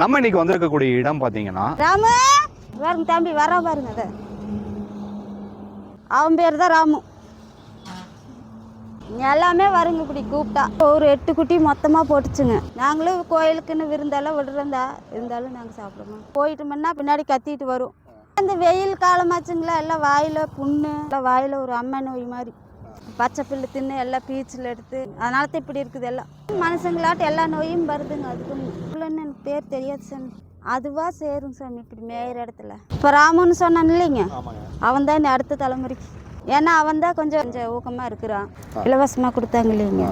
நம்ம இன்னைக்கு வந்திருக்கக்கூடிய இடம் பாத்தீங்கன்னா ராமு! பாருங்க தம்பி வரா பாருங்க அதை. அவன் பேர் தான் ராமு. எல்லாமே வருங்க இப்படி கூப்பிட்டா. ஒரு எட்டு குட்டி மொத்தமாக போட்டுச்சுங்க. நாங்களும் கோயிலுக்குன்னு விருந்தெல்லாம் விடுறதா இருந்தாலும் நாங்கள் சாப்பிடுவோம் போயிட்டோம்னா பின்னாடி கத்திட்டு வரும். அந்த வெயில் காலமாச்சுங்களா? எல்லாம் வாயில் புண்ணு எல்லாம் வாயில் ஒரு அம்மை நோய் மாதிரி. பச்சை புல்லு தின்னு எல்லாம் பீச்சில் எடுத்து அதனால தான் இப்படி இருக்குது எல்லாம். மனுஷங்களாட்ட எல்லா நோயும் வருதுங்க. அதுக்கு புள்ளைன்னு எனக்கு பேர் தெரியாது சாமி. அதுவா சேரும் சாமி இப்படி மேயிற இடத்துல. இப்போ ராமுன்னு சொன்னான் இல்லைங்க? அவன் தான் இந்த அடுத்த தலைமுறைக்கு. ஏன்னா அவன் தான் கொஞ்சம் கொஞ்சம் ஊக்கமாக இருக்கிறான். இலவசமாக கொடுத்தாங்க இல்லைங்க?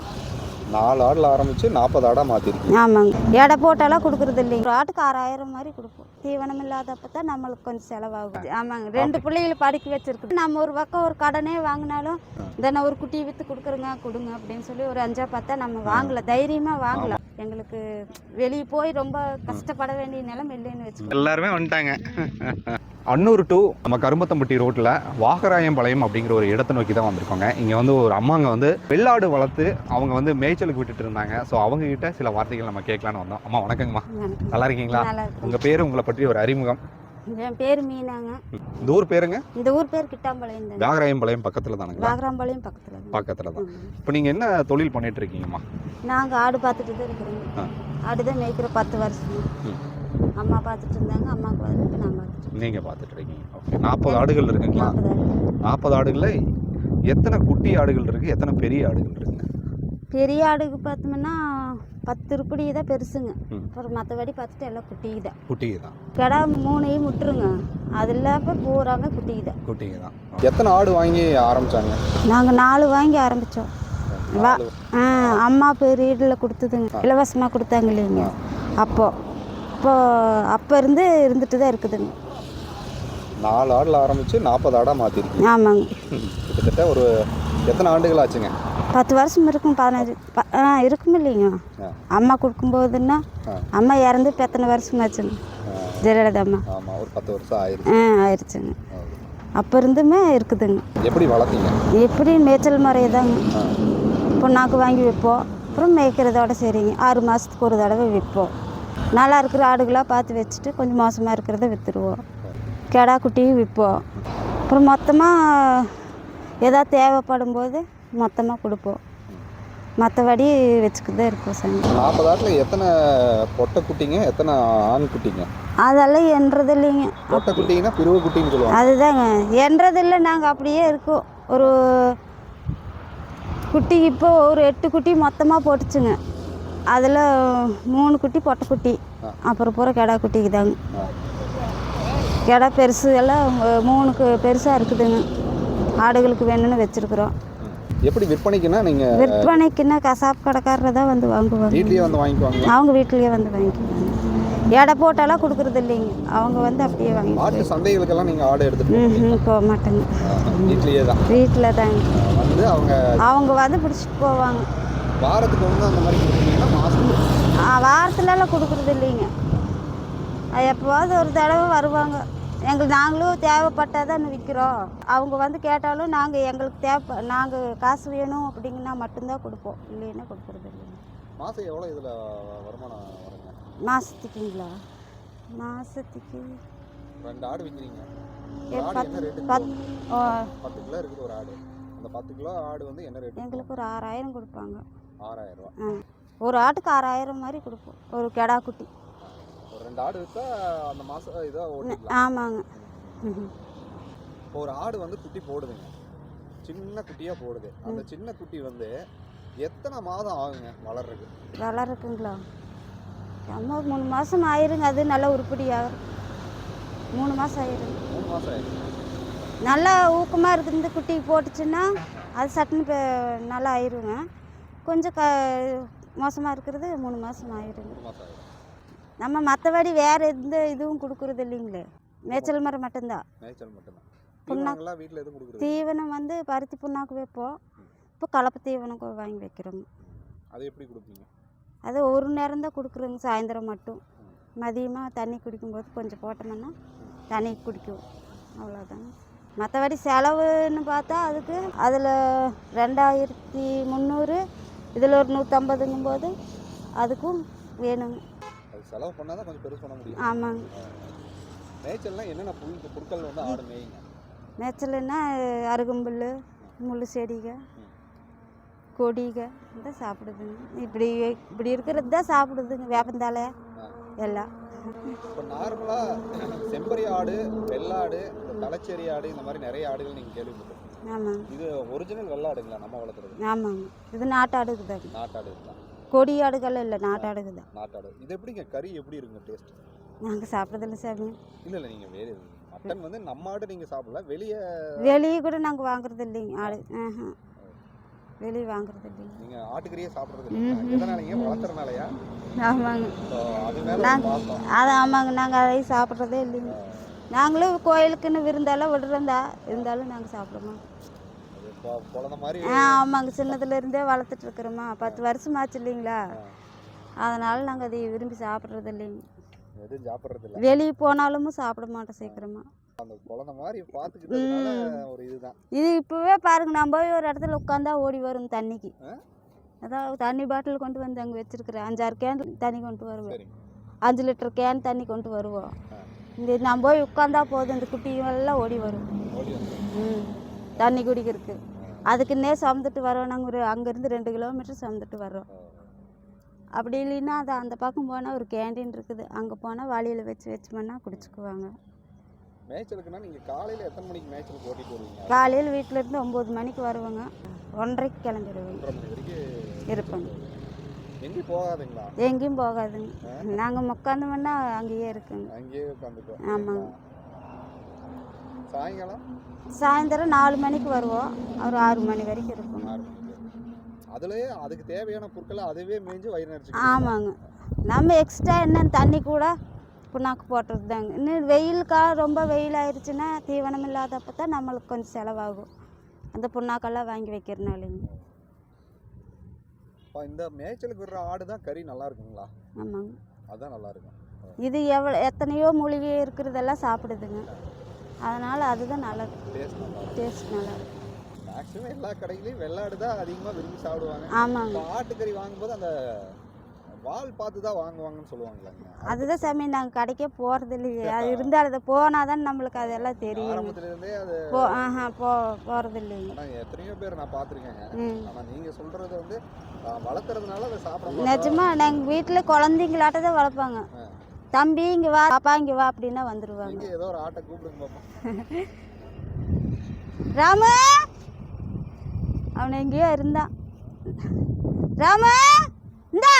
நாலு ஆடில் ஆரம்பிச்சு நாற்பது ஆடாக மாற்றிருக்கீங்க ஆமாங்க. எடை போட்டெல்லாம் கொடுக்குறது இல்லைங்க. ஒரு ஆட்டுக்கு ஆறாயிரம் மாதிரி கொடுப்போம். தீவனம் இல்லாதப்ப தான் நம்மளுக்கு கொஞ்சம் செலவாகுது. ஆமாங்க. ரெண்டு பிள்ளைகளை படிக்க வச்சிருக்கு நம்ம ஒரு பக்கம் ஒரு கடனே வாங்கினாலும் தினம் ஒரு குட்டியை விற்று கொடுக்குறங்க கொடுங்க அப்படின்னு சொல்லி ஒரு அஞ்சா பார்த்தா நம்ம வாங்கல. தைரியமாக வாங்கலாம் எங்களுக்கு வெளியே போய் ரொம்ப கஷ்டப்பட வேண்டிய நிலைமை இல்லைன்னு வச்சுக்கோங்க. எல்லாருமே வந்துட்டாங்க. அன்னூர் டு நம்ம கரும்பத்தம்பட்டி ரோட்டில் வாகராயம்பாளையம் அப்படிங்கிற ஒரு இடத்தை நோக்கி தான் வந்திருக்கோங்க. இங்கே வந்து ஒரு அம்மாங்க வந்து வெள்ளாடு வளர்த்து அவங்க வந்து மேய்ச்சலுக்கு விட்டுட்டு இருந்தாங்க. ஸோ அவங்க கிட்ட சில வார்த்தைகள் நம்ம கேட்கலான்னு வந்தோம். அம்மா வணக்கங்கம்மா. நல்லா இருக்கீங்களா? உங்கள் பேர் உங்களை பற்றி ஒரு அறிமுகம். என் பேர் மீனாங்க. இந்த ஊர் பேருங்க? இந்த ஊர் பேர் கிட்டாம்பாளையம் தான் வாகராயம்பாளையம் பக்கத்தில் தானுங்களா வாகராம்பாளையம் பக்கத்தில் பக்கத்தில் தான். இப்போ நீங்கள் என்ன தொழில் பண்ணிட்டு இருக்கீங்கம்மா? நாங்கள் ஆடு பார்த்துட்டு தான் இருக்கிறோங்க ஆ. ஆடு தான் மேய்க்கிற பத்து வருஷம். அம்மா பார்த்துட்டு இருந்தாங்க அம்மாவுக்கு வந்து நான் பார்த்துட்டு நீங்கள் பார்த்துட்டு இருக்கீங்க. ஓகே நாற்பது ஆடுகள் இருக்குங்களா? நாற்பது ஆடு நாற்பது ஆடுகளில் எத்தனை குட்டி ஆடுகள் இருக்குது எத்தனை பெரிய ஆடுகள் இருக்குங்க? பெரிய ஆடுக்கு பார்த்தோம்னா பத்து உருப்படி தான் பெருசுங்க. அப்புறம் மற்றபடி பார்த்துட்டு எல்லாம் குட்டிக்கு தான். குட்டிங்க தான். கிடா மூணையும் விட்டுருங்க. அது இல்லாம பூராங்க குட்டிக்கு தான். தான். எத்தனை ஆடு வாங்கி ஆரம்பிச்சாங்க? நாங்கள் நாலு வாங்கி ஆரம்பித்தோம் வா ஆ அம்மா பீரியடில் கொடுத்ததுங்க. இலவசமாக கொடுத்தாங்க இல்லைங்க. அப்போ அப்போ இருந்து இருந்துட்டு தான் இருக்குதுங்க நாலு ஆடில் ஆரம்பிச்சு நாற்பது ஆடாக மாற்றிருக்கீங்க ஆமாங்க. கிட்டத்தட்ட ஒரு எத்தனை ஆண்டுகள் ஆச்சுங்க? பத்து வருஷம் இருக்கும் பதினஞ்சு ஆ இருக்கும் இல்லைங்க. அம்மா கொடுக்கும்போதுன்னா. அம்மா இறந்து இப்போ எத்தனை வருஷம் ஆச்சுங்க? ஜெயலலிதா அம்மா. ஆமாம் ஒரு பத்து வருஷம் ஆயிருக்கு ஆ ஆயிடுச்சுங்க அப்போ இருந்துமே இருக்குதுங்க. எப்படி வளர்த்தீங்க? எப்படி மேய்ச்சல் முறை தாங்க. பொண்ணாக்கு வாங்கி வைப்போம். அப்புறம் மேய்க்கிறதோட சரிங்க. ஆறு மாதத்துக்கு ஒரு தடவை விற்போம் நல்லா இருக்கிற ஆடுகளாக பார்த்து வச்சுட்டு கொஞ்சம் மோசமாக இருக்கிறத விற்றுருவோம் கெடா குட்டியும் விற்போம். அப்புறம் மொத்தமாக ஏதாவது தேவைப்படும் போது மொத்தமாக கொடுப்போம். மற்றபடி வச்சுக்கிட்டு இருப்போம் சாமி. நாற்பது ஆட்டில் எத்தனை பொட்டை குட்டிங்க எத்தனை ஆண் குட்டிங்க? அதெல்லாம் என்றது இல்லைங்க பொட்டை குட்டிங்கன்னா பிரிவு குட்டின்னு சொல்லுவாங்க. அதுதாங்க. என்றது இல்லை நாங்கள் அப்படியே இருக்கோம். ஒரு குட்டி இப்போ ஒரு எட்டு குட்டி மொத்தமாக போட்டுச்சுங்க. அதில் மூணு குட்டி பொட்டை குட்டி. அப்புறம் பூரா கெடா குட்டிக்கு தாங்க ஆ. கெடா பெருசு எல்லாம் மூணுக்கு பெருசாக இருக்குதுங்க. ஆடுகளுக்கு வேணும்னு வச்சுருக்குறோம். எப்படி விற்பனைக்குன்னா நீங்கள் விற்பனைக்குன்னா கசாப் கடைக்காரர் தான் வந்து வாங்குவாங்க. வீட்லேயே வந்து வாங்கிக்குவாங்க அவங்க வீட்லேயே வந்து வாங்கிக்குவாங்க. எடை போட்டெல்லாம் கொடுக்குறது இல்லைங்க. அவங்க வந்து அப்படியே வாங்கி ஆட்டு சந்தைகளுக்கெல்லாம் நீங்கள் ஆடு எடுத்துகிட்டு ம் போக மாட்டேங்க. வீட்லேயே தான். வீட்டில் தாங்க. வந்து அவங்க அவங்க வந்து பிடிச்சிட்டு போவாங்க. வாரத்துக்கு வந்து அந்த மாதிரி வாரத்துலலாம் கொடுக்குறது இல்லைங்க எப்போவாவது ஒரு தடவை வருவாங்க. எங்களுக்கு நாங்களும் தேவைப்பட்டால் தான் விற்கிறோம். அவங்க வந்து கேட்டாலும் நாங்கள் எங்களுக்கு தேவை நாங்கள் காசு வேணும் அப்படிங்கன்னா மட்டும்தான் கொடுப்போம். இல்லைன்னா கொடுக்குறது இல்லைங்க மாதம் எவ்வளோ இதில் வருமானம் வருங்க? மாதத்துக்குங்களா மாதத்துக்கு ரெண்டு ஆடு விற்கிறீங்க பத்து- கிலோ இருக்குது ஒரு ஆடு. அந்த பத்து கிலோ ஆடு வந்து என்ன ரேட்டு எங்களுக்கு ஒரு ஆறாயிரம் கொடுப்பாங்க. ஆறாயிரம் ரூபா ஒரு ஆட்டுக்கு ஆறாயிரம் மாதிரி கொடுப்போம். ஒரு கெடா குட்டி. ஒரு ரெண்டு ஆடு விற்றா அந்த மாதம் இதாக ஓட்டிக்கலாம் ஆமாங்க. ஒரு ஆடு வந்து குட்டி போடுதுங்க. சின்ன குட்டியாக போடுது. அந்த சின்ன குட்டி வந்து எத்தனை மாதம் ஆகுங்க வளர்றதுக்கு? வளருக்குங்களா அம்மா மூணு மாதம் ஆயிருங்க. அது நல்லா உருப்படியாக மூணு மாதம் ஆயிருங்க. மூணு மாதம் ஆயிடுச்சு நல்லா ஊக்கமாக இருக்குது. இந்த குட்டி போட்டுச்சுன்னா அது சட்டுன்னு நல்லா ஆயிருங்க. கொஞ்சம் க மோசமாக இருக்கிறது மூணு மாதம் ஆயிடும் நம்ம மற்றபடி வேறு எந்த இதுவும் கொடுக்குறது இல்லைங்களே? மேய்ச்சல் மரம் மட்டும்தான். மேய்ச்சல் மட்டும்தான். புண்ணா- தீவனங்கள்லாம் வீட்டில் எதுவும் கொடுக்குறது தீவனம் வந்து பருத்தி புண்ணாக்கு வைப்போம். இப்போ கலப்பு தீவனம் வாங்கி வைக்கிறோங்க அது எப்படி கொடுப்பீங்க? அது ஒரு நேரம் தான் கொடுக்குறோங்க சாயந்தரம் மட்டும். மதியமாக தண்ணி குடிக்கும்போது கொஞ்சம் போட்டோம்னா தண்ணி குடிக்கும். அவ்வளோதாங்க மற்றபடி செலவுன்னு பார்த்தா அதுக்கு அதில் ரெண்டாயிரத்தி முந்நூறு இதில் ஒரு நூற்றம்பதுங்கும் போது அதுக்கும் வேணுங்க செலவு பண்ணால் தான் கொஞ்சம் பெருசு பண்ண முடியும். ஆமாங்க. மேய்ச்சல்னா என்னென்ன புல் புற்கள் வந்து ஆடு மேய்ங்க? மேய்ச்சலுன்னா அருகம்புல் முள் செடிக கொடிக தான் சாப்பிடுதுங்க. இப்படி இப்படி இருக்கிறது தான் சாப்பிடுதுங்க வேப்பந்தாழை எல்லாம். இப்போ நார்மலாக செம்பரி ஆடு வெள்ளாடு இந்த தலைச்சேரி ஆடு இந்த மாதிரி நிறைய ஆடுகள் நீங்கள் கேள்விப்பட்டிருக்கீங்க. ஆமாங்க இது ஒரிஜினல் வெள்ளாடுங்களா நம்ம வளர்த்துறது ஆமாங்க இது நாட்டாடுக்கு தாங்க நாட்டாடு தான். கொடி ஆடுகள் இல்லை நாட்டாடுக்கு தான். நாட்டாடு. இது எப்படிங்க? கறி எப்படி இருக்குங்க டேஸ்ட் நாங்கள் சாப்பிட்றதில்ல சாமி. இல்லை இல்லை நீங்கள் வேறு மட்டன் வந்து நம்ம ஆடு நீங்கள் சாப்பிடல வெளியே வெளியே கூட நாங்கள் வாங்குறது இல்லைங்க ஆடு. வெளியே வாங்குறது இல்லைங்க. நீங்கள் ஆட்டுக்கறியே சாப்பிட்றது இல்லை எதனாலங்க? வளர்த்துறனாலயா ஆமாங்க. அது அது ஆமாங்க. நாங்கள் அதையும் சாப்பிட்றதே இல்லைங்க. நாங்களும் கோயிலுக்குன்னு விருந்தாலும் விடுறதா இருந்தாலும் நாங்கள் சாப்பிடுவோம்? ஆமாங்க. சின்னதுல இருந்தே வளர்த்துட்டு இருக்கிறோமா. பத்து வருஷம் ஆச்சு இல்லைங்களா? அதனால நாங்கள் அதை விரும்பி சாப்பிட்றது இல்லைங்க. வெளியே போனாலும் சாப்பிட மாட்டோம் சீக்கிரமா. இது இப்போவே பாருங்க. நான் போய் ஒரு இடத்துல உட்காந்தா ஓடி வரும் தண்ணிக்கு? அதான் தண்ணி பாட்டில் கொண்டு வந்து அங்கே வச்சிருக்கிறேன் அஞ்சாறு கேன் தண்ணி கொண்டு சரிங்க. அஞ்சு லிட்டர் கேன் தண்ணி கொண்டு வருவோம். இந்த நான் போய் உட்காந்தா போதும் இந்த குட்டிங்கெல்லாம் ஓடி வரும். ம். தண்ணி குடிக்கிறதுக்கு. அதுக்குன்னே சுமந்துட்டு வரோம் நாங்கள் ஒரு அங்கேருந்து ரெண்டு கிலோமீட்டர் சுமந்துட்டு வர்றோம். அப்படி இல்லைன்னா அது அந்த பக்கம் போனால் ஒரு கேண்டீன் இருக்குது. அங்கே போனால் வழியில் வச்சு வச்சோம்னா குடிச்சுக்குவாங்க. காலையில் காலையில் வீட்டிலேருந்து ஒம்பது மணிக்கு வருவாங்க. ஒன்றரைக்கு கிளம்பிடுவாங்க இருப்பாங்க. எங்கேயும் போகாதுங்களா? எங்கேயும் போகாதுங்க நாங்கள் உட்காந்தோம்னா அங்கேயே இருக்குங்க. அங்கேயே உட்காந்துக்கோ ஆமாங்க. சாயங்காலம்? சாயந்தரம் நாலு மணிக்கு வருவோம். ஒரு ஆறு மணி வரைக்கும் இருக்கும். அதுலயே அதுக்கு தேவையான பொருட்களை அதுவே மேய்ஞ்சு வயிறு நிறைச்சு ஆமாங்க. நம்ம எக்ஸ்ட்ரா என்ன தண்ணி கூட புண்ணாக்கு போட்டுறது தாங்க. இன்னும் வெயில் காலம் ரொம்ப வெயில் ஆயிடுச்சுன்னா தீவனம் இல்லாதப்போ தான் நம்மளுக்கு கொஞ்சம் செலவாகும். அந்த புண்ணாக்கெல்லாம் வாங்கி வைக்கிறனாலேங்க. இந்த மேய்ச்சலுக்கு விடுற ஆடு தான் கறி நல்லா இருக்குங்களா? ஆமாங்க. அதுதான் நல்லா இருக்கும். இது எவ்வளோ எத்தனையோ மூலிகை இருக்கிறதெல்லாம் சாப்பிடுதுங்க. அதனால் அதுதான் நல்லது. டேஸ்ட் நல்லா இருக்கும். டேஸ்ட் நல்லா இருக்கும். மேக்ஸிமம் எல்லா கடைகளையும் வெள்ளாடு தான் அதிகமாக விரும்பி சாப்பிடுவாங்க. ஆமாங்க. ஆட்டுக்கறி வாங்கும்போது அந்த வால் பார்த்து தான் வாங்குவாங்கன்னு சொல்லுவாங்களாங்க அதுதான் சாமி நாங்கள் கடைக்கே போகிறது இல்லையே அது இருந்தால் அதை போனால் தான் நம்மளுக்கு அதெல்லாம் தெரியும். அது போ ஆஹா போ போகிறது இல்லைங்க ஆனால் எத்தனையோ பேர் நான் பார்த்துருக்கேங்க. ஆனால் நீங்கள் சொல்கிறது வந்து வளர்த்துறதுனால அதை சாப்பிட நிஜமா நாங்கள் வீட்டில் குழந்தைங்களாட்ட தான் வளர்ப்பாங்க. தம்பி இங்கே வா பாப்பா இங்கே வா அப்படின்னா வந்துடுவாங்க ஏதோ ஒரு ஆட்டை கூப்பிடுங்க பார்ப்போம் ராமு! அவன் எங்கேயோ இருந்தான். ராமு! இந்தா!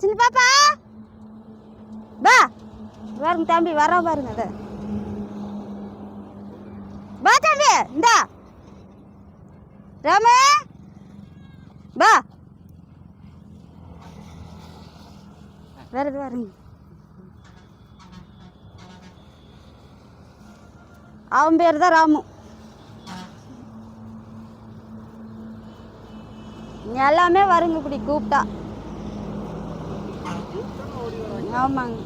சின்ன பாப்பா. வா. பாருங்க தம்பி வர பாருங்க அத. வா தம்பி இந்தா. ராமு. வா. வருது வருங்க. அவன் பேர் தான் ராமு. எல்லாமே வருங்க இப்படி கூப்பிட்டா. ஆமாங்க.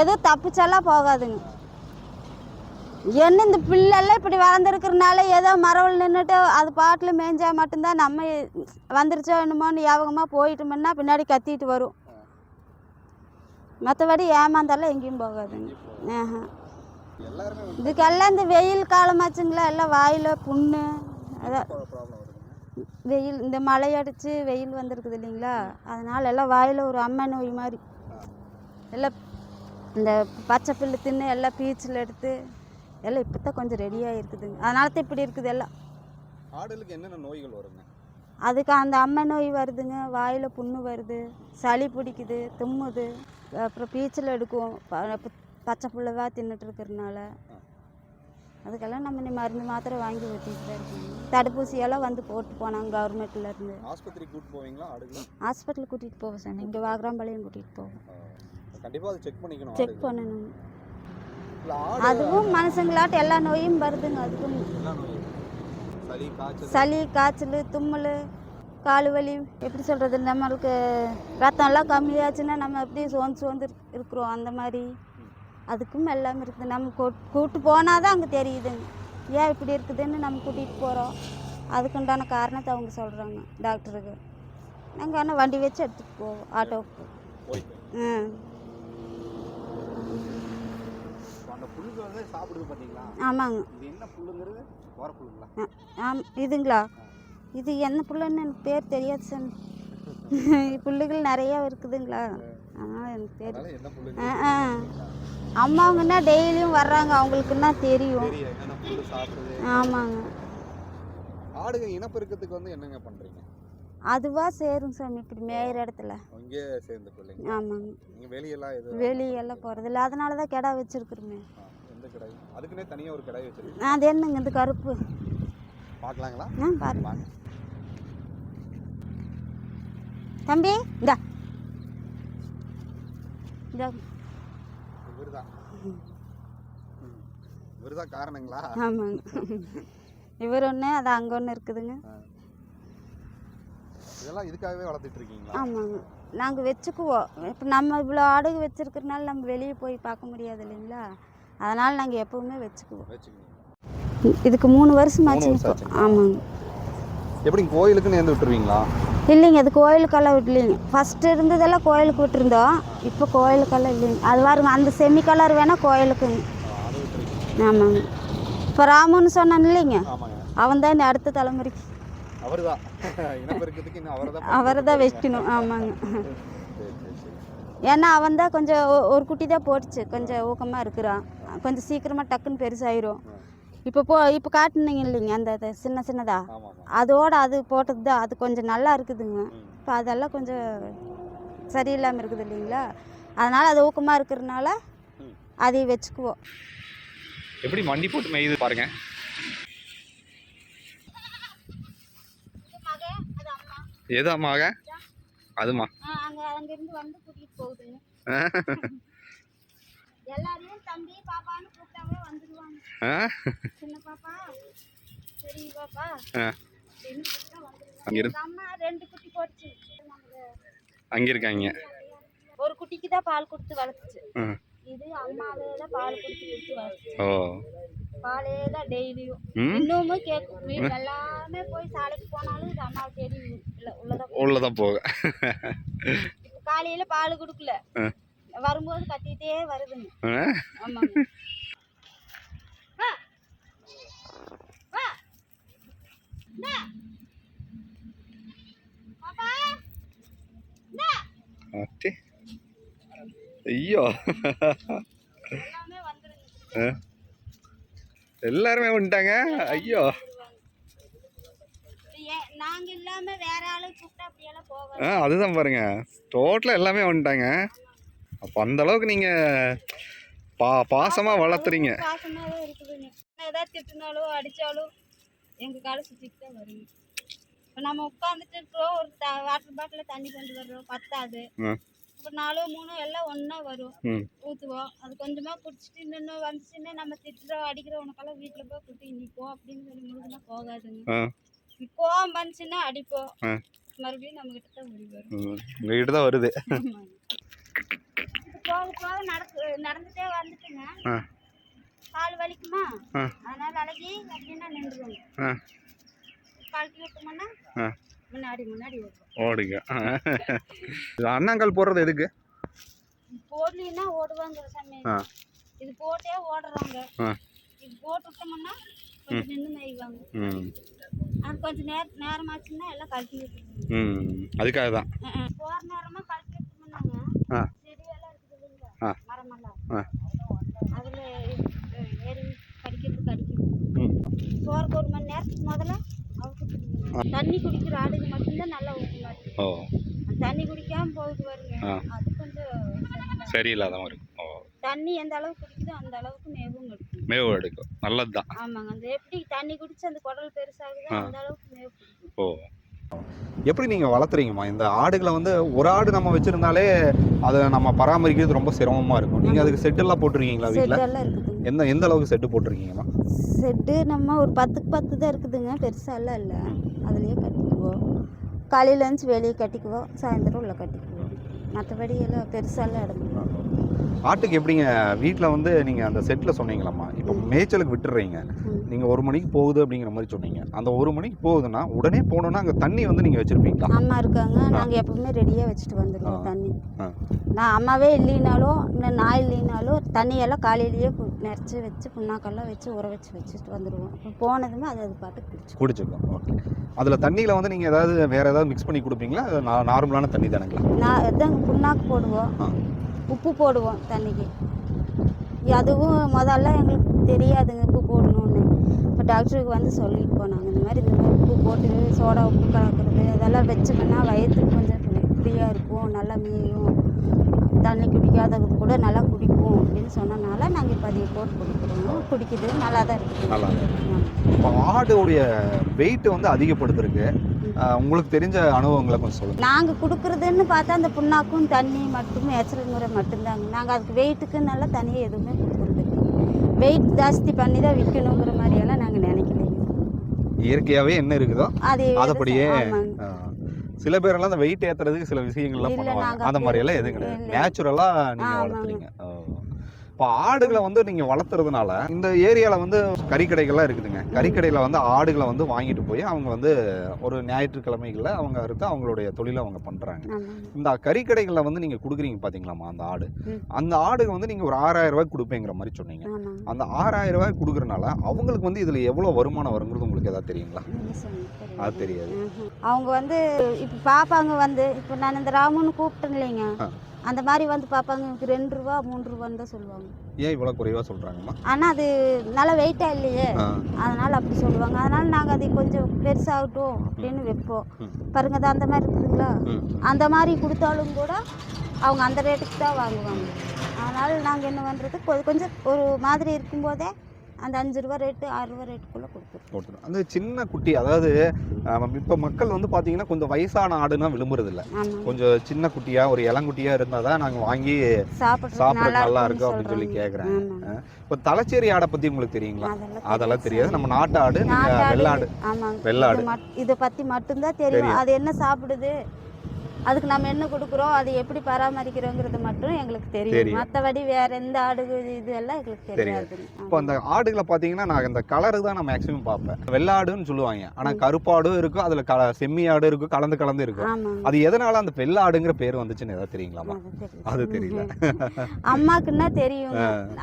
எதுவும் தப்பிச்செல்லாம் போகாதுங்க. என்ன இந்த பிள்ளெல்லாம் இப்படி வளர்ந்துருக்கிறனால ஏதோ மரவில் நின்றுட்டு அது பாட்டில் மேய்ஞ்சா மட்டும்தான் நம்ம வந்துருச்சோ என்னமோன்னு யாபகமாக போயிட்டோம்னா பின்னாடி கத்திட்டு வரும். மற்றபடி ஏமாந்தாலும் எங்கேயும் போகாதுங்க. ஆஹா. இதுக்கெல்லாம் இந்த வெயில் காலமாச்சுங்களா எல்லாம் வாயில் புண்ணு அதான். வெயில் இந்த மழை அடித்து வெயில் வந்திருக்குது இல்லைங்களா? அதனால் எல்லாம் வாயில் ஒரு அம்மை நோய் மாதிரி. எல்லாம் இந்த பச்சை புல்லு தின்னு எல்லாம் பீச்சில் எடுத்து எல்லாம் இப்போ தான் கொஞ்சம் ரெடியாக இருக்குதுங்க அதனால தான் இப்படி இருக்குது எல்லாம். ஆடுகளுக்கு என்னென்ன நோய்கள் வருங்க? அதுக்கு அந்த அம்மை நோய் வருதுங்க. வாயில் புண்ணு வருது சளி பிடிக்குது தும்முது. அப்புறம் பீச்சில் எடுக்கும் பச்சை புல்லவா தின்னுட்டு இருக்கிறனால அதுக்கெல்லாம் நம்ம நீ மருந்து மாத்திரை வாங்கி ஊற்றிட்டு தான் இருக்கணும் தடுப்பூசியெல்லாம் வந்து போட்டு போனாங்க கவர்மெண்ட்ல இருந்து. ஆஸ்பத்திரி கூட்டு போவீங்களா ஹாஸ்பிட்டல் கூட்டிகிட்டு போவோம் சார். இங்கே வாகராம்பாளையம் கூட்டிகிட்டு போவோம். கண்டிப்பாக செக் பண்ணிக்கணும் செக். பண்ணணும். அதுவும் மனுஷங்களாட்ட எல்லா நோயும் வருதுங்க அதுக்கும் சளி காய்ச்சல். தும்மல் கால் வலி எப்படி சொல்கிறது நம்மளுக்கு ரத்தம்லாம் கம்மியாச்சுன்னா நம்ம எப்படி சோர்ந்து சோர்ந்து இருக்- இருக்கிறோம் அந்த மாதிரி. அதுக்கும் எல்லாமே இருக்குது. நம்ம கூட்- கூட்டு போனால் தான் அங்கே தெரியுதுங்க ஏன் இப்படி இருக்குதுன்னு நம்ம கூட்டிகிட்டு போகிறோம் அதுக்குண்டான காரணத்தை அவங்க சொல்கிறாங்க டாக்டருக்கு. நாங்கள் ஆனால் வண்டி வச்சு எடுத்துகிட்டு போவோம் ஆட்டோவுக்கு. ம் ஆமாங்க. ஆம் இதுங்களா? இது என்ன புல்லுன்னு எனக்கு பேர் தெரியாது சாமி. புல்லுகள் நிறையா இருக்குதுங்களா? அதனால் எனக்கு தெரியும்? அம்மாவுங்கன்னா டெய்லியும் வர்றாங்க அவங்களுக்குன்னா தெரியும். ஆமாங்க. ஆடுக இனப்பெருக்கத்துக்கு வந்து என்னங்க பண்றீங்க? அதுவா சேரும் சாமி இப்படி மேயிற இடத்துல. இங்கே சேர்ந்து பிள்ளைங்க ஆமாங்க. நீங்க வெளியெல்லாம் எது வெளியெல்லாம் போகிறதில்ல அதனால தான் கிடா வச்சுருக்குறோமே. எந்த கடை? அதுக்குன்னே தனியா ஒரு கடை வச்சிருக்கீங்க. அது என்னங்க இந்த கருப்பு? பார்க்கலாங்களா? ஆ பாருங்க தம்பி இந்தா. இவருதான். காரணங்களா? ஆமாங்க. இவர் ஒன்று அது அங்கே ஒன்று இருக்குதுங்க. இதெல்லாம் இதுக்காகவே வளர்த்துட்டு இருக்கீங்களா? ஆமாங்க. நாங்கள் வச்சுக்குவோம் இப்போ நம்ம இவ்வளோ ஆடுகு வச்சுருக்கறனால நம்ம வெளியே போய் பார்க்க முடியாது இல்லைங்களா? அதனால் நாங்கள் எப்பவுமே வச்சுக்குவோம். இதுக்கு மூணு வருஷம் இப்போ. ஆமாங்க. எப்படி கோயிலுக்குன்னு நேர்ந்து விட்டுருவீங்களா? இல்லைங்க அது கோயிலுக்கெல்லாம் விடலைங்க. ஃபஸ்ட்டு இருந்ததெல்லாம் கோயிலுக்கு விட்டுருந்தோம். இப்போ கோயிலுக்கெல்லாம் இல்லைங்க. அது பாருங்க அந்த செமி கலர் வேணால் கோயிலுக்குங்க. ஆமாங்க. இப்போ ராமுன்னு சொன்னான் இல்லைங்க? அவன் தான் அடுத்த தலைமுறைக்கு. அவரை தான் வைக்கணும். ஆமாங்க. ஏன்னா அவன் தான் கொஞ்சம் ஒரு குட்டி தான் போட்டுச்சு. கொஞ்சம் ஊக்கமாக இருக்கிறான். கொஞ்சம் சீக்கிரமாக டக்குன்னு பெருசாயிரும். இப்போ போ இப்போ காட்டுனீங்க இல்லைங்க அந்த அது சின்ன சின்னதா? ஆமாம் ஆமாம் அதோட அது போட்டது தான் அது கொஞ்சம் நல்லா இருக்குதுங்க. இப்போ அதெல்லாம் கொஞ்சம் சரியில்லாமல் இருக்குது இல்லைங்களா? அதனால் அது ஊக்கமாக இருக்கிறனால ம். அதை வச்சுக்குவோம். எப்படி மண்டி போட்டு மேயுது பாருங்க. எது அம்மாக அதுமா? அங்கே அங்கேருந்து வந்து கூட்டிகிட்டு போகுதுங்க. எல்லாரையும் தம்பி பாப்பான்னு அங்க இருக்காங்க ஒரு குட்டிக்கு தான் பால் கொடுத்து வளர்த்துச்சு. இது அம்மாவே தான் பால் கொடுத்து கொடுத்து வளர்த்துச்சு. ஓ. பாலே தான் டெய்லியும். இன்னமும் கேட்கும். வீடு எல்லாமே போய் சாலைக்கு போனாலும் இது அம்மா தேடி உள்ள உள்ளதான் உள்ளதான் போக. காலையில பால் கொடுக்கல. வரும்போது கத்திட்டே வருதுங்க? ஆமாங்க வா. வா. இந்தா. பாப்பா. இந்தா. அட்டே. ஐயோ. ஆ? எல்லாருமே வந்துட்டாங்க. ஐயோ. ஆ அதுதான் பாருங்க. டோட்டலாக எல்லாமே வந்துட்டாங்க. அப்போ அந்த அளவுக்கு நீங்கள் பா பாசமாக வளர்த்துறீங்க. பாசமாவே இருக்குதுங்க நான் ஏதாவது திட்டினாலோ அடிச்சாலும் எங்க காலை சுத்திட்டு தான் வருங்க இப்போ நம்ம உட்காந்துட்டு இருக்கிறோம் ஒரு த வாட்டர் பாட்டில் தண்ணி கொண்டு வர்றோம் பத்தாது. ம். இப்போ நாலோ மூணோ எல்லாம் ஒன்றா வரும். ஊற்றுவோம் அது கொஞ்சமாக குடிச்சிட்டு இன்னொன்று வந்துச்சுன்னா நம்ம திட்டுறோம் அடிக்கிறோம் உனக்கெல்லாம் வீட்டில் போய் குட்டி நீ போ அப்படின்னு சொல்லி முழுதுனா போகாதுங்க. கோவம் வந்துச்சுன்னா அடிப்போம். மறுபடியும் நம்மக்கிட்ட தான் ஓடி வரும். உங்ககிட்ட தான் வருது. போக போக நடக்கு நடந்துட்டே வந்துட்டுங்க. கால் வலிக்குமா. அதனால அழகி அப்படின்னா கழட்டி விட்டோம்னா ஆ. முன்னாடி முன்னாடி ஓடுங்க. அண்ணாங்கல் போடுறது எதுக்கு? போடலின்னா ஓடுவாங்க சாமி. இது போட்டே ஓடுறாங்க. இது போட்டு விட்டோம்னா கொஞ்சம் நின்று மேய்வாங்க ம். அது கொஞ்சம் நேர நேரமாச்சுன்னா எல்லாம் கழட்டி விட்டுருவாங்க ம். அதுக்காக தான். போகிற நேரமாக கழட்டி விட்டோம்னாங்க. ஆ. செடியெல்லாம் இருக்குது. மரமெல்லாம் ஆ அதில் ஏறி கடிக்கிறது கடிக்கிறது ம் போகிறக்கு ஒரு மணி நேரத்துக்கு முதல்ல தண்ணி குடிக்கிற ஆடுங்க மட்டும்தான் நல்லா ஊக்குமா ஓ. தண்ணி குடிக்காம போகுது வருங்க. அது கொஞ்சம் சரியில்லை. சரியில்லாதவங்க இருக்கும் ஓ. தண்ணி எந்த அளவுக்கு குடிக்குதோ அந்த அளவுக்கு மேவும் எடுக்கும். மேவு எடுக்கும். நல்லது தான் ஆமாங்க. அந்த எப்படி தண்ணி குடிச்சு அந்த குடல் பெருசாகுதோ. அந்த அளவுக்கு மேவு ஓ. எப்படி நீங்கள் வளர்த்துறீங்கம்மா? இந்த ஆடுகளை வந்து ஒரு ஆடு நம்ம வச்சுருந்தாலே அதை நம்ம பராமரிக்கிறது ரொம்ப சிரமமாக இருக்கும். நீங்கள் அதுக்கு செட்டெல்லாம் போட்டிருக்கீங்களா வீட்டில் எந்த எந்த அளவுக்கு செட்டு போட்டிருக்கீங்கம்மா? செட்டு நம்ம ஒரு பத்துக்கு பத்து தான் இருக்குதுங்க. பெருசாலாம் இல்லை. அதுலேயே கட்டிக்குவோம். காலையில் இருந்துச்சு வெளியே கட்டிக்குவோம். சாயந்தரம் உள்ள கட்டிக்குவோம். மற்றபடி எல்லாம் பெருசாலாம் இடம் ஆட்டுக்கு எப்படிங்க? வீட்டில் வந்து நீங்கள் அந்த செட்டில் சொன்னீங்களாம்மா. இப்போ மேய்ச்சலுக்கு விட்டுறீங்க. நீங்கள் ஒரு மணிக்கு போகுது அப்படிங்கிற மாதிரி சொன்னீங்க. அந்த ஒரு மணிக்கு போகுதுன்னா உடனே போனோன்னா அங்கே தண்ணி வந்து நீங்கள் வச்சுருப்பீங்களா? அம்மா இருக்காங்க. நாங்கள் எப்பவுமே ரெடியாக வச்சுட்டு வந்துடுவோம். தண்ணி. நான் அம்மாவே இல்லைனாலும் நான் இல்லைனாலும் தண்ணியெல்லாம் காலையிலேயே நிறச்சி வச்சு புண்ணாக்கெல்லாம் வச்சு ஊற வச்சு வச்சுட்டு வந்துடுவோம் இப்போ போனதுமே அது அது பாட்டுக்கு குடிச்சு குடிச்சுக்கலாம் ஓகே. அதில் தண்ணியில் வந்து நீங்கள் ஏதாவது வேறு ஏதாவது மிக்ஸ் பண்ணி கொடுப்பீங்களா? நார்மலான தண்ணி தானுங்களா? நான் இதான் புண்ணாக்கு போடுவோம். உப்பு போடுவோம் தண்ணிக்கு. அதுவும் முதல்ல எங்களுக்கு தெரியாதுங்க உப்பு போடணும்னு. இப்போ டாக்டருக்கு வந்து சொல்லிட்டு போனாங்க. இந்த மாதிரி இந்த மாதிரி உப்பு போட்டு சோடா உப்பு கலக்கிறது இதெல்லாம் வச்சுக்கோன்னா வயிற்றுக்கு கொஞ்சம் ஃப்ரீயாக இருக்கும். நல்லா மேயும். தண்ணி குடிக்காதது கூட நல்லா குடிக்கும் அப்படின்னு சொன்னனால நாங்கள் இப்போ அதை போட்டு கொடுக்குறோம். குடிக்குது. நல்லா தான் இருக்குது நல்லா இப்போ ஆடோடைய வெயிட் வந்து அதிகப்படுத்திருக்கு. உங்களுக்கு தெரிஞ்ச அனுபவங்களை கொஞ்சம் சொல்லுங்கள் நாங்கள் கொடுக்குறதுன்னு பார்த்தா அந்த புண்ணாக்கும் தண்ணி மட்டும் நேச்சுரல் முறை மட்டும்தாங்க. நாங்கள் அதுக்கு வெயிட்டுக்கு நல்லா தனியாக எதுவுமே கொடுக்குறது வெயிட் ஜாஸ்தி பண்ணி தான் விற்கணுங்கிற மாதிரியெல்லாம் நாங்கள் நினைக்கலைங்க. இயற்கையாகவே என்ன இருக்குதோ அது ஆஹ், சில பேரெல்லாம் அந்த வெயிட் ஏத்துறதுக்கு சில விஷயங்கள்லாம் பண்ணுவாங்க. அந்த மாதிரி எல்லாம் எதுவும் கிடையாது. இல்ல. நேச்சுரலா நீங்க ஆமாங்க. வளர்த்துறீங்க. இப்போ ஆடுகளை வந்து நீங்க வளர்த்துறதுனால இந்த ஏரியால வந்து கறிக்கடைகள்லாம் இருக்குதுங்க. கறிக்கடையில வந்து ஆடுகளை வந்து வாங்கிட்டு போய் அவங்க வந்து ஒரு ஞாயிற்றுக்கிழமைகள்ல அவங்க அறுத்து அவங்களுடைய தொழிலை அவங்க ஆமாங்க இந்த கறிக்கடைகளில் வந்து நீங்க கொடுக்குறீங்க பாத்தீங்களாமா அந்த ஆடு. அந்த ஆடுக்கு வந்து நீங்க ஒரு ஆறாயிரம் ரூபாய் கொடுப்பேங்கிற மாதிரி சொன்னீங்க. அந்த ஆறாயிரம் ரூபாய் கொடுக்குறனால அவங்களுக்கு வந்து இதுல எவ்வளவு வருமானம் வருங்கிறது உங்களுக்கு ஏதாவது தெரியுங்களா. அது தெரியாது. அவங்க வந்து இப்போ பார்ப்பாங்க வந்து இப்போ நான் இந்த ராமுன்னு கூப்பிட்டேன் இல்லைங்க. அந்த மாதிரி வந்து பார்ப்பாங்க. எனக்கு ரெண்டு ரூபா மூணு ரூபான்னு தான் சொல்லுவாங்க. ஏன் இவ்வளவு குறைவா சொல்றாங்கம்மா? ஆனால் அது நல்லா வெயிட்டாக இல்லையே. அதனால் அப்படி சொல்லுவாங்க. அதனால் நாங்கள் அதை கொஞ்சம் பெருசாகட்டும் அப்படின்னு வைப்போம். பாருங்க அது அந்த மாதிரி இருக்குதுங்களா. அந்த மாதிரி கொடுத்தாலும் கூட அவங்க அந்த ரேட்டுக்கு தான் வாங்குவாங்க. அதனால் நாங்கள் என்ன பண்ணுறது கொஞ்சம் ஒரு மாதிரி இருக்கும்போதே அந்த அஞ்சு ரூபா ரேட்டு ஆறு ரூபா ரேட்டுக்குள்ளே கொடுத்துருவோம் போட்டுரும். அந்த சின்ன குட்டி அதாவது இப்ப மக்கள் வந்து பாத்தீங்கன்னா கொஞ்சம் வயசான ஆடுனா விரும்புறது இல்ல ஆமாம் கொஞ்சம் சின்ன குட்டியா ஒரு இளங்குட்டியா இருந்தா தான் நாங்க வாங்கி சாப்பிட்றது சாப்பிட நல்லா இருக்கும் அப்படின்னு சொல்லி ஆமாம். இப்போ தலைச்சேரி ஆடை பத்தி உங்களுக்கு தெரியுங்களா? அதெல்லாம் தெரியாது. நம்ம நாட்டு ஆடு வெள்ளாடு. ஆமாங்க வெள்ளாடு. இது பற்றி மட்டும்தான் தெரியும். அது என்ன சாப்பிடுது? அதுக்கு நம்ம என்ன கொடுக்குறோம்? அது எப்படி பராமரிக்கிறோங்கிறது மட்டும் எங்களுக்கு தெரியும். மற்றபடி வேற எந்த ஆடு இது எல்லாம் எங்களுக்கு தெரியாது. இப்போ அந்த ஆடுகளை பாத்தீங்கன்னா நான் இந்த கலரு தான் நான் மேக்ஸிமம் பார்ப்பேன். வெள்ளாடுன்னு சொல்லுவாங்க. ஆனா கருப்பாடும் இருக்கும் அதுல கல செம்மி ஆடு இருக்கும் கலந்து கலந்து இருக்கும் அது எதனால அந்த வெள்ளாடுங்கிற பேர் வந்துச்சுன்னு ஏதாவது தெரியுங்களாமா அது தெரியல. அம்மாக்குன்னா தெரியும்.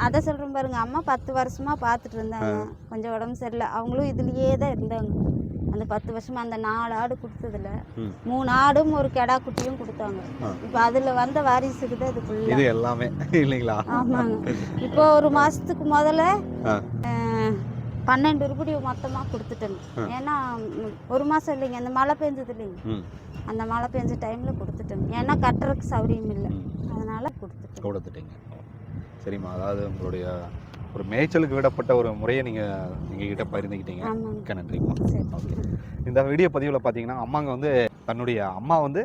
அதை சொல்றேன் பாருங்க. அம்மா பத்து வருஷமா பார்த்துட்டு இருந்தாங்க. கொஞ்சம் உடம்பு சரியில்லை. அவங்களும் இதுலயே தான் இருந்தாங்க அந்த பத்து வருஷமா அந்த நாலு ஆடு கொடுத்ததுல. மூணு ஆடும் ஒரு கெடா குட்டியும் கொடுத்தாங்க. இப்போ அதுல வந்த வாரிசுக்கு தான் இது ஃபுல்லா இது எல்லாமே இல்லைங்களா? ஆமாங்க. இப்போ ஒரு மாசத்துக்கு முதல்ல பன்னெண்டு உருப்படி மொத்தமா கொடுத்துட்டேங்க. ஏன்னா ஒரு மாசம் இல்லைங்க. அந்த மழை பெஞ்சது இல்லைங்க. அந்த மழை பெஞ்ச டைம்ல கொடுத்துட்டேங்க. ஏன்னா கட்டுறதுக்கு சௌரியம் இல்லை. அதனால கொடுத்துட்டேன் கொடுத்துட்டீங்க. சரிம்மா. அதாவது உங்களுடைய ஒரு மேய்ச்சலுக்கு விடப்பட்ட ஒரு முறையை நீங்க எங்ககிட்ட பகிர்ந்துக்கிட்டீங்க. மிக்க சரி. ஓகே இந்த வீடியோ பதிவில் பார்த்தீங்கன்னா அம்மாங்க வந்து தன்னுடைய அம்மா வந்து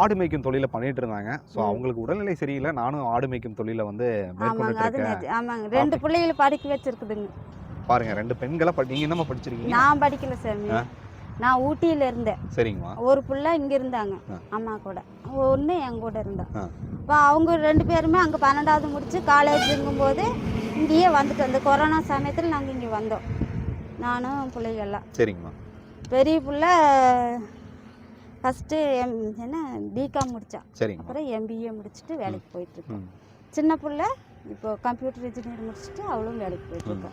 ஆடு மேய்க்கும் தொழிலை பண்ணிட்டு இருந்தாங்க. ஸோ. அவங்களுக்கு உடல்நிலை சரியில்லை. நானும் ஆடு மேய்க்கும் தொழிலை வந்து ஆமாங்க. இருக்கேன். ரெண்டு பிள்ளைகளை படிக்க வச்சிருக்குதுங்க. பாருங்க ரெண்டு பெண்களை நீங்க என்னம்மா படிச்சிருக்கீங்க? நான் படிக்கல ஆ. நான் ஊட்டியில இருந்தேன். சரிங்கம்மா. ஒரு பிள்ளை இங்க இருந்தாங்க. அம்மா கூட. ஒன்று என் கூட இருந்தா. ஆ. இப்போ அவங்க ரெண்டு பேருமே அங்கே பன்னெண்டாவது முடிச்சு காலேஜுங்கும் போது இங்கேயே வந்துட்டோம் இந்த கொரோனா சமயத்தில் நாங்கள் இங்கே வந்தோம். நானும் பிள்ளைகள்லாம் சரிங்கம்மா. பெரிய பிள்ளை ஃபஸ்ட்டு எம் என்ன பிகாம் முடித்தா சரிங்கம்மா. அப்புறம் எம்பிஏ முடிச்சுட்டு வேலைக்கு போயிட்டுருக்கோம் சின்ன பிள்ளை இப்போ கம்ப்யூட்டர் இன்ஜினியர் முடிச்சுட்டு அவளும் வேலைக்கு போயிட்டுருக்கா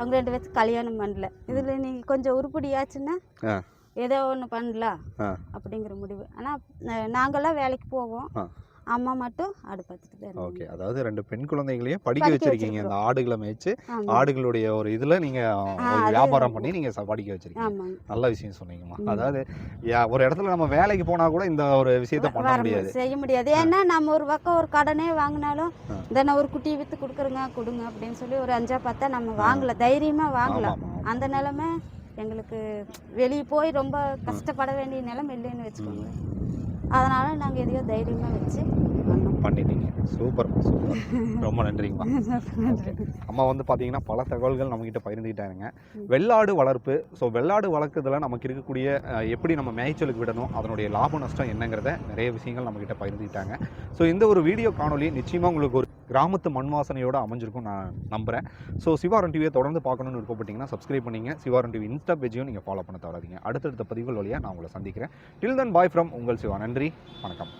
அவங்க ரெண்டு பேர்த்துக்கு கல்யாணம் பண்ணல இதில் நீங்கள் கொஞ்சம் உருப்படியாச்சுன்னா. ஏதோ ஒன்று பண்ணலாம். அப்படிங்கிற முடிவு ஆனால் நாங்கள்லாம் வேலைக்கு போவோம். அம்மா மட்டும் ஆடு பார்த்துட்டு தான் ஓகே. அதாவது ரெண்டு பெண் குழந்தைகளையும் படிக்க வச்சிருக்கீங்க. இந்த ஆடுகளை மேய்ச்சு ஆடுகளுடைய ஒரு இதுல நீங்க ஒரு அது- வியாபாரம் பண்ணி நீங்க ச- படிக்க வச்சிருக்கீங்க. நல்ல விஷயம் சொன்னீங்கம்மா. அதாவது ஒரு இடத்துல நம்ம வேலைக்கு போனா கூட இந்த ஒரு விஷயத்த பண்ண முடியாது. செய்ய முடியாது. ஏன்னா நம்ம ஒரு பக்கம் ஒரு கடனே வாங்கினாலும் ஆ. தினம் ஒரு குட்டியை விற்று கொடுக்குறங்க கொடுங்க அப்படின்னு சொல்லி ஒரு அஞ்சா பத்தா நம்ம வாங்கல. தைரியமாக வாங்கலாம் அந்த நிலமை எங்களுக்கு வெளியே போய் ரொம்ப கஷ்டப்பட வேண்டிய நிலைமை இல்லைன்னு வச்சுக்கோங்க. அதனால் நாங்கள் எதையோ தைரியமாக வச்சு பண்ணிட்டீங்க. Super super. ரொம்ப நன்றிங்கம்மா. அம்மா வந்து பார்த்தீங்கன்னா பல தகவல்கள் நம்மக்கிட்ட பகிர்ந்துக்கிட்டாருங்க வெள்ளாடு வளர்ப்பு. ஸோ வெள்ளாடு வளர்க்குறதுல நமக்கு இருக்கக்கூடிய எப்படி நம்ம மேய்ச்சலுக்கு விடணும் அதனுடைய லாப நஷ்டம் என்னங்கிறத நிறைய விஷயங்கள் நம்மக்கிட்ட பகிர்ந்துக்கிட்டாங்க. ஸோ இந்த ஒரு வீடியோ காணொலி நிச்சயமாக உங்களுக்கு ஒரு கிராமத்து மண் வாசனையோட அமைஞ்சிருக்கும் நான் நம்புகிறேன் ஸோ சிவாரன் டிவியை தொடர்ந்து பார்க்கணும்னு விருப்பப்பட்டீங்கன்னா சப்ஸ்கிரைப் பண்ணிங்க. சிவாரன் டிவி இன்ஸ்டா பேஜையும் நீங்கள் ஃபாலோ பண்ண தவறாதீங்க. அடுத்தடுத்த பதிவுகள் வழியாக நான் உங்களை சந்திக்கிறேன். டில் தன் பாய் ஃப்ரம் உங்கள் சிவா. நன்றி. வணக்கம்.